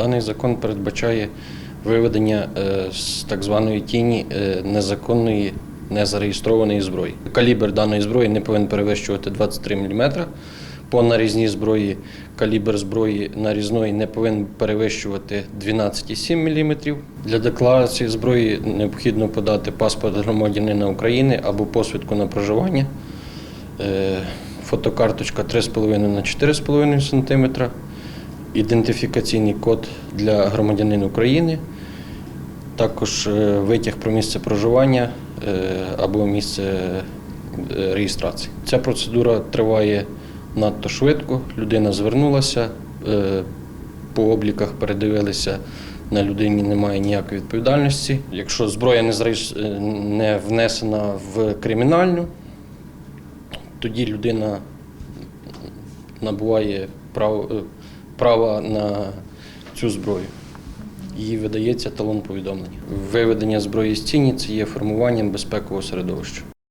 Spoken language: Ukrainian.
Даний закон передбачає виведення е, з так званої тіні е, незаконної незареєстрованої зброї. Калібр даної зброї не повинен перевищувати 23 мм. По нарізній зброї калібр зброї нарізної не повинен перевищувати 12,7 мм. Для декларації зброї необхідно подати паспорт громадянина України або посвідку на проживання. Е, Фотокарточка 3,5 на 4,5 см, ідентифікаційний код для громадянина України, також е, витяг про місце проживання е, або місце е, реєстрації. Ця процедура триває надто швидко. Людина звернулася, по обліках передивилися. На людині немає ніякої відповідальності. Якщо зброя не е, не внесена в кримінальну, тоді людина набуває прав, е, права на цю зброю. Їй видається талон повідомлення. Виведення зброї з ціні це є формуванням безпекового середовища.